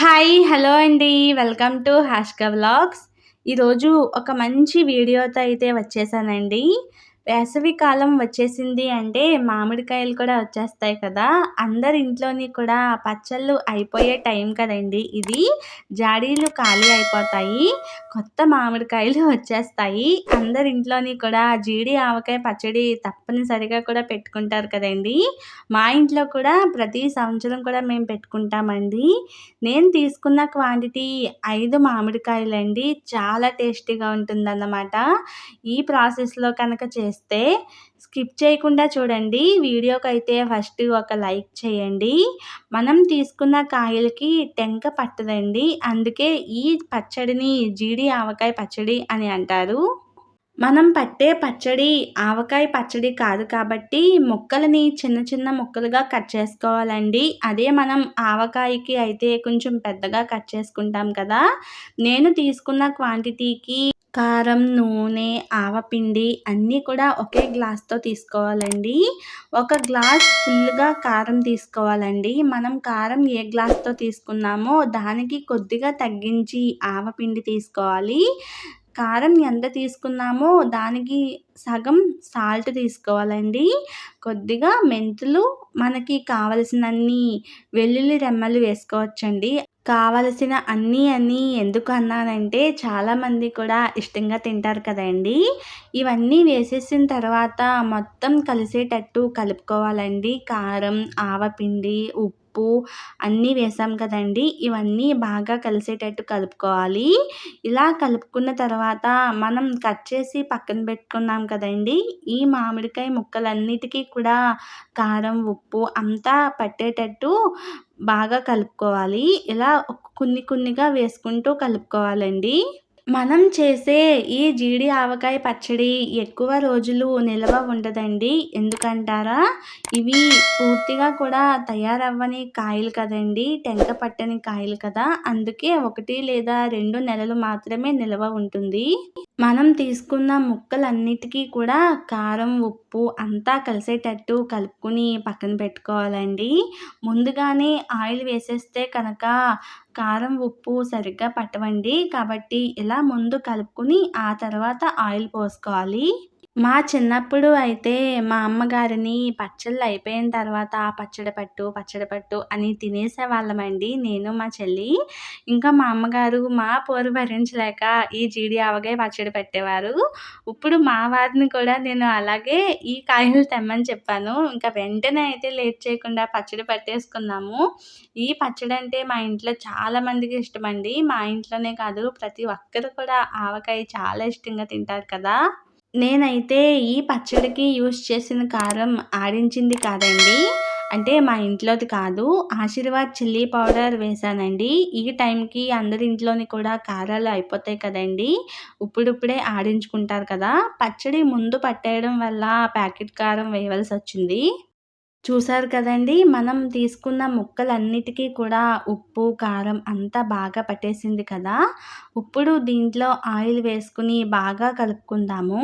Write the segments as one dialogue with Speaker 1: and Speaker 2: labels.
Speaker 1: Hi hello అండి. Welcome to హాష్క vlogs. ఈరోజు ఒక మంచి వీడియోతో అయితే వచ్చేసానండి. వేసవి కాలం వచ్చేసింది అంటే మామిడికాయలు కూడా వచ్చేస్తాయి కదా. అందరి ఇంట్లోని కూడా పచ్చళ్ళు అయిపోయే టైం కదండి ఇది. జాడీలు ఖాళీ అయిపోతాయి. కొత్త మామిడికాయలు వచ్చేస్తాయి. అందరి ఇంట్లోని కూడా జీడి ఆవకాయ పచ్చడి తప్పనిసరిగా కూడా పెట్టుకుంటారు కదండి. మా ఇంట్లో కూడా ప్రతి సంవత్సరం కూడా మేము పెట్టుకుంటామండి. నేను తీసుకున్న క్వాంటిటీ ఐదు మామిడికాయలండి. చాలా టేస్టీగా ఉంటుందన్నమాట. ఈ ప్రాసెస్లో కనుక చేస్తే చేస్తే స్కిప్ చేయకుండా చూడండి. వీడియోకి అయితే ఫస్ట్ ఒక లైక్ చేయండి. మనం తీసుకున్న కాయలకి టెంక పట్టదండి. అందుకే ఈ పచ్చడిని జీడి ఆవకాయ పచ్చడి అని అంటారు. మనం పట్టే పచ్చడి ఆవకాయ పచ్చడి కాదు కాబట్టి ముక్కలని చిన్న చిన్న ముక్కలుగా కట్ చేసుకోవాలండి. అదే మనం ఆవకాయకి అయితే కొంచెం పెద్దగా కట్ చేసుకుంటాం కదా. నేను తీసుకున్న క్వాంటిటీకి కారం నూనె ఆవపిండి అన్నీ కూడా ఒకే గ్లాస్తో తీసుకోవాలండి. ఒక గ్లాస్ ఫుల్గా కారం తీసుకోవాలండి. మనం కారం ఏ గ్లాస్తో తీసుకున్నామో దానికి కొద్దిగా తగ్గించి ఆవపిండి తీసుకోవాలి. కారం ఎంత తీసుకున్నామో దానికి సగం సాల్ట్ తీసుకోవాలండి. కొద్దిగా మెంతులు మనకి కావలసినన్ని వెల్లుల్లి రెమ్మలు వేసుకోవచ్చండి. కావలసిన అన్నీ అని ఎందుకు అన్నానంటే చాలామంది కూడా ఇష్టంగా తింటారు కదండి. ఇవన్నీ వేసేసిన తర్వాత మొత్తం కలిసేటట్టు కలుపుకోవాలండి. కారం ఆవపిండి ఉప్పు ఉప్పు అన్నీ వేసాం కదండి. ఇవన్నీ బాగా కలిసేటట్టు కలుపుకోవాలి. ఇలా కలుపుకున్న తర్వాత మనం కట్ చేసి పక్కన పెట్టుకున్నాం కదండి. ఈ మామిడికాయ ముక్కలన్నిటికీ కూడా కారం ఉప్పు అంతా పట్టేటట్టు బాగా కలుపుకోవాలి. ఇలా కొన్ని కొన్నిగా వేసుకుంటూ కలుపుకోవాలండి. మనం చేసే ఈ జీడి ఆవకాయ పచ్చడి ఎక్కువ రోజులు నిల్వ ఉండదండి. ఎందుకంటారా? ఇవి పూర్తిగా కూడా తయారవ్వని కాయలు కదండి. టెంక పట్టని కాయలు కదా. అందుకే ఒకటి లేదా రెండు నెలలు మాత్రమే నిల్వ ఉంటుంది. మనం తీసుకున్న ముక్కలన్నిటికీ కూడా కారం ఉప్పు అంతా కలిసేటట్టు కలుపుకుని పక్కన పెట్టుకోవాలండి. ముందుగానే ఆయిల్ వేసేస్తే కనుక కారం ఉప్పు సరిగ్గా పట్టవండి. కాబట్టి ఇలా ముందు కలుపుకుని ఆ తర్వాత ఆయిల్ పోసుకోవాలి. మా చిన్నప్పుడు అయితే మా అమ్మగారిని పచ్చళ్ళు అయిపోయిన తర్వాత ఆ పచ్చడి పట్టు పచ్చడి పట్టు అని తినేసేవాళ్ళమండి నేను మా చెల్లి. ఇంకా మా అమ్మగారు మా పోరు భరించలేక ఈ జీడి ఆవగాయ పచ్చడి పెట్టేవారు. ఇప్పుడు మా వారిని కూడా నేను అలాగే ఈ కాయలు తెమ్మని చెప్పాను. ఇంకా వెంటనే అయితే లేట్ చేయకుండా పచ్చడి పట్టేసుకున్నాము. ఈ పచ్చడి అంటే మా ఇంట్లో చాలా మందికి ఇష్టమండి. మా ఇంట్లోనే కాదు ప్రతి ఒక్కరు కూడా ఆవకాయ చాలా ఇష్టంగా తింటారు కదా. నేనైతే ఈ పచ్చడికి యూస్ చేసిన కారం ఆడించింది కాదండి. అంటే మా ఇంట్లోది కాదు. ఆశీర్వాద్ చిల్లీ పౌడర్ వేసానండి. ఈ టైంకి అందరి ఇంట్లోని కూడా కారాలు అయిపోతాయి కదండి. ఇప్పుడిప్పుడే ఆడించుకుంటారు కదా. పచ్చడి ముందు పట్టేయడం వల్ల ప్యాకెట్ కారం వేయవలసి వచ్చింది చూసారు కదండి మనం తీసుకున్న ముక్కలన్నిటికీ కూడా ఉప్పు కారం అంతా బాగా పట్టేసింది కదా. ఇప్పుడు దీంట్లో ఆయిల్ వేసుకుని బాగా కలుపుకుందాము.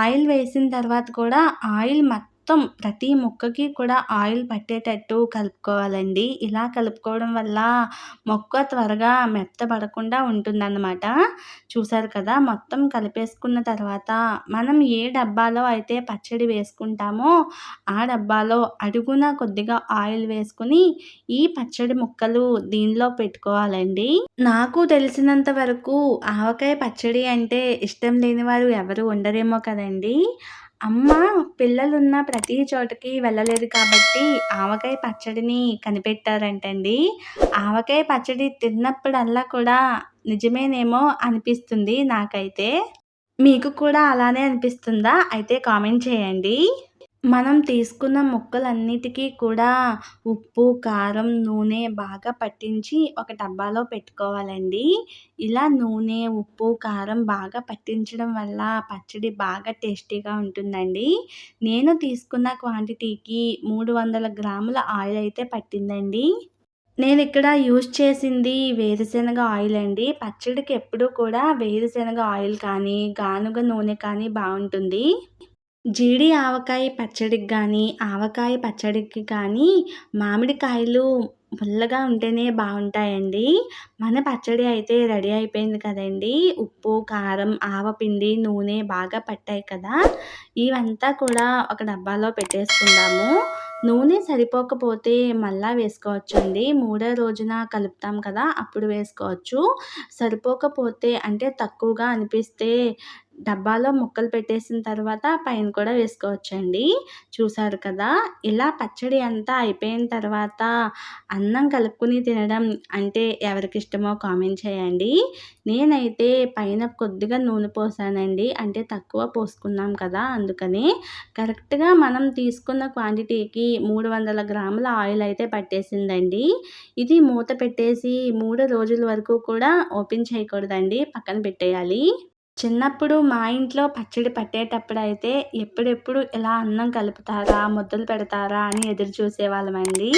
Speaker 1: ఆయిల్ వేసిన తర్వాత కూడా ఆయిల్ మొత్తం మొత్తం ప్రతి ముక్కకి కూడా ఆయిల్ పట్టేటట్టు కలుపుకోవాలండి. ఇలా కలుపుకోవడం వల్ల మొక్క త్వరగా మెత్తబడకుండా ఉంటుందన్నమాట. చూసారు కదా మొత్తం కలిపేసుకున్న తర్వాత మనం ఏ డబ్బాలో అయితే పచ్చడి వేసుకుంటామో ఆ డబ్బాలో అడుగున కొద్దిగా ఆయిల్ వేసుకుని ఈ పచ్చడి ముక్కలు దీనిలో పెట్టుకోవాలండి. నాకు తెలిసినంత వరకు ఆవకాయ పచ్చడి అంటే ఇష్టం లేని వారు ఎవరు ఉండరేమో కదండి. అమ్మ పిల్లలున్న ప్రతి చోటకి వెళ్ళలేదు కాబట్టి ఆవకాయ పచ్చడిని కనిపెట్టారంటండి. ఆవకాయ పచ్చడి తిన్నప్పుడల్లా కూడా నిజమేనేమో అనిపిస్తుంది నాకైతే. మీకు కూడా అలానే అనిపిస్తుందా? అయితే కామెంట్ చేయండి. మనం తీసుకున్న ముక్కలన్నిటికీ కూడా ఉప్పు కారం నూనె బాగా పట్టించి ఒక డబ్బాలో పెట్టుకోవాలండి. ఇలా నూనె ఉప్పు కారం బాగా పట్టించడం వల్ల పచ్చడి బాగా టేస్టీగా ఉంటుందండి. నేను తీసుకున్న క్వాంటిటీకి మూడు వందల గ్రాముల ఆయిల్ అయితే పట్టిందండి. నేను ఇక్కడ యూజ్ చేసింది వేరుశనగ ఆయిల్ అండి. పచ్చడికి ఎప్పుడూ కూడా వేరుశనగ ఆయిల్ కానీ గానుగ నూనె కానీ బాగుంటుంది. జీడి ఆవకాయ పచ్చడికి కానీ ఆవకాయ పచ్చడికి కానీ మామిడికాయలు పుల్లగా ఉంటేనే బాగుంటాయండి. మన పచ్చడి అయితే రెడీ అయిపోయింది కదండి. ఉప్పు కారం ఆవపిండి నూనె బాగా పట్టాయి కదా. ఇవంతా కూడా ఒక డబ్బాలో పెట్టేసుకుందాము. నూనె సరిపోకపోతే మళ్ళా వేసుకోవచ్చండి. మూడో రోజున కలుపుతాం కదా అప్పుడు వేసుకోవచ్చు. సరిపోకపోతే అంటే తక్కువగా అనిపిస్తే డబ్బాలో ముక్కలు పెట్టేసిన తర్వాత పైన కూడా వేసుకోవచ్చండి. చూసారు కదా? ఇలా పచ్చడి అంతా అయిపోయిన తర్వాత అన్నం కలుపుకుని తినడం అంటే ఎవరికి ఇష్టమో కామెంట్ చేయండి. నేనైతే పైన కొద్దిగా నూనె పోసానండి. అంటే తక్కువ పోసుకున్నాం కదా అందుకని. కరెక్ట్గా మనం తీసుకున్న క్వాంటిటీకి మూడు వందల గ్రాముల ఆయిల్ అయితే పట్టేసిందండి. ఇది మూత పెట్టేసి మూడు రోజుల వరకు కూడా ఓపెన్ చేయకూడదండి. పక్కన పెట్టేయాలి. చిన్నప్పుడు మా ఇంట్లో పచ్చడి పట్టేటప్పుడు అయితే ఎప్పుడెప్పుడు ఇలా అన్నం కలుపుతారా ముద్దలు పెడతారా అని ఎదురు చూసేవాళ్ళమండి.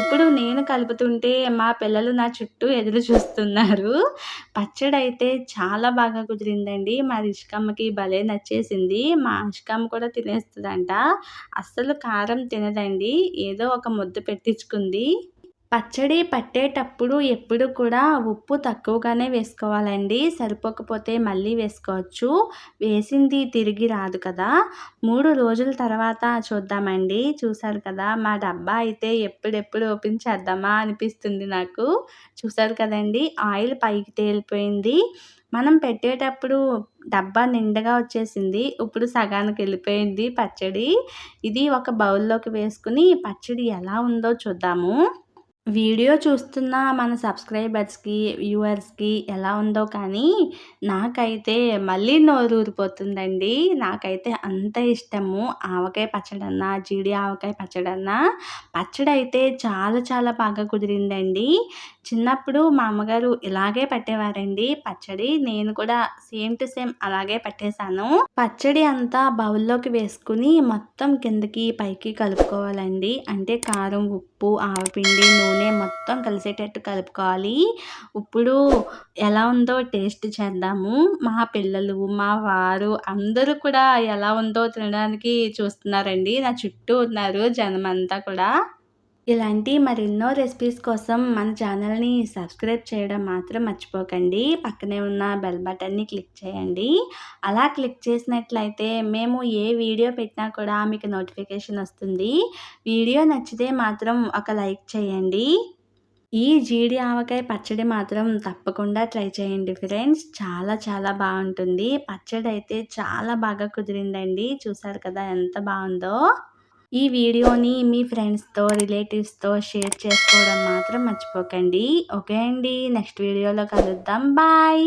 Speaker 1: ఇప్పుడు నేను కలుపుతుంటే మా పిల్లలు నా చుట్టూ ఎదురు చూస్తున్నారు. పచ్చడి అయితే చాలా బాగా కుదిరిందండి. మా ఇష్కమ్మకి భలే నచ్చేసింది. మా ఇష్కమ్మ కూడా తినేస్తుందంట. అస్సలు కారం తినదండి. ఏదో ఒక ముద్ద పెట్టించుకుంది. పచ్చడి పట్టేటప్పుడు ఎప్పుడు కూడా ఉప్పు తక్కువగానే వేసుకోవాలండి. సరిపోకపోతే మళ్ళీ వేసుకోవచ్చు. వేసింది తిరిగి రాదు కదా. మూడు రోజుల తర్వాత చూద్దామండి. చూసారు కదా మా డబ్బా అయితే ఎప్పుడెప్పుడు ఓపెన్ చేద్దామా అనిపిస్తుంది నాకు. చూసారు కదండి ఆయిల్ పైకి తేలిపోయింది. మనం పెట్టేటప్పుడు డబ్బా నిండగా వచ్చేసింది. ఇప్పుడు సగానికి వెళ్ళిపోయింది పచ్చడి. ఇది ఒక బౌల్లోకి వేసుకుని పచ్చడి ఎలా ఉందో చూద్దాము. వీడియో చూస్తున్న మన సబ్స్క్రైబర్స్కి వ్యూవర్స్కి ఎలా ఉందో కానీ నాకైతే మళ్ళీ నోరు ఊరిపోతుందండి నాకైతే అంత ఇష్టము ఆవకాయ పచ్చడన్నా జీడి ఆవకాయ పచ్చడన్నా. పచ్చడి అయితే చాలా చాలా బాగా కుదిరిందండి. చిన్నప్పుడు మా అమ్మగారు ఇలాగే పట్టేవారండి. పచ్చడి నేను కూడా సేమ్ టు సేమ్ అలాగే పట్టేశాను. పచ్చడి అంతా బౌల్లోకి వేసుకుని మొత్తం కిందకి పైకి కలుపుకోవాలండి. అంటే కారం ఉప్పు ఆవపిండి నూనె మొత్తం కలిసేటట్టు కలుపుకోవాలి. ఇప్పుడు ఎలా ఉందో టేస్ట్ చేద్దాము. మా పిల్లలు మా వారు అందరూ కూడా ఎలా ఉందో తినడానికి చూస్తున్నారండి. నా చుట్టూ ఉన్నారు జనం అంతా కూడా. ఇలాంటి మరెన్నో రెసిపీస్ కోసం మన ఛానల్ని సబ్స్క్రైబ్ చేయడం మాత్రం మర్చిపోకండి. పక్కనే ఉన్న బెల్ బటన్ని క్లిక్ చేయండి. అలా క్లిక్ చేసినట్లయితే మేము ఏ వీడియో పెట్టినా కూడా మీకు నోటిఫికేషన్ వస్తుంది. వీడియో నచ్చితే మాత్రం ఒక లైక్ చేయండి. ఈ జీడి ఆవకాయ పచ్చడి మాత్రం తప్పకుండా ట్రై చేయండి ఫ్రెండ్స్. చాలా చాలా బాగుంటుంది. పచ్చడి అయితే చాలా బాగా కుదిరిందండి. చూసారు కదా ఎంత బాగుందో. ఈ వీడియోని మీ ఫ్రెండ్స్తో రిలేటివ్స్తో షేర్ చేసుకోవడం మాత్రం మర్చిపోకండి. ఓకే అండి. నెక్స్ట్ వీడియోలో కలుద్దాం. బాయ్.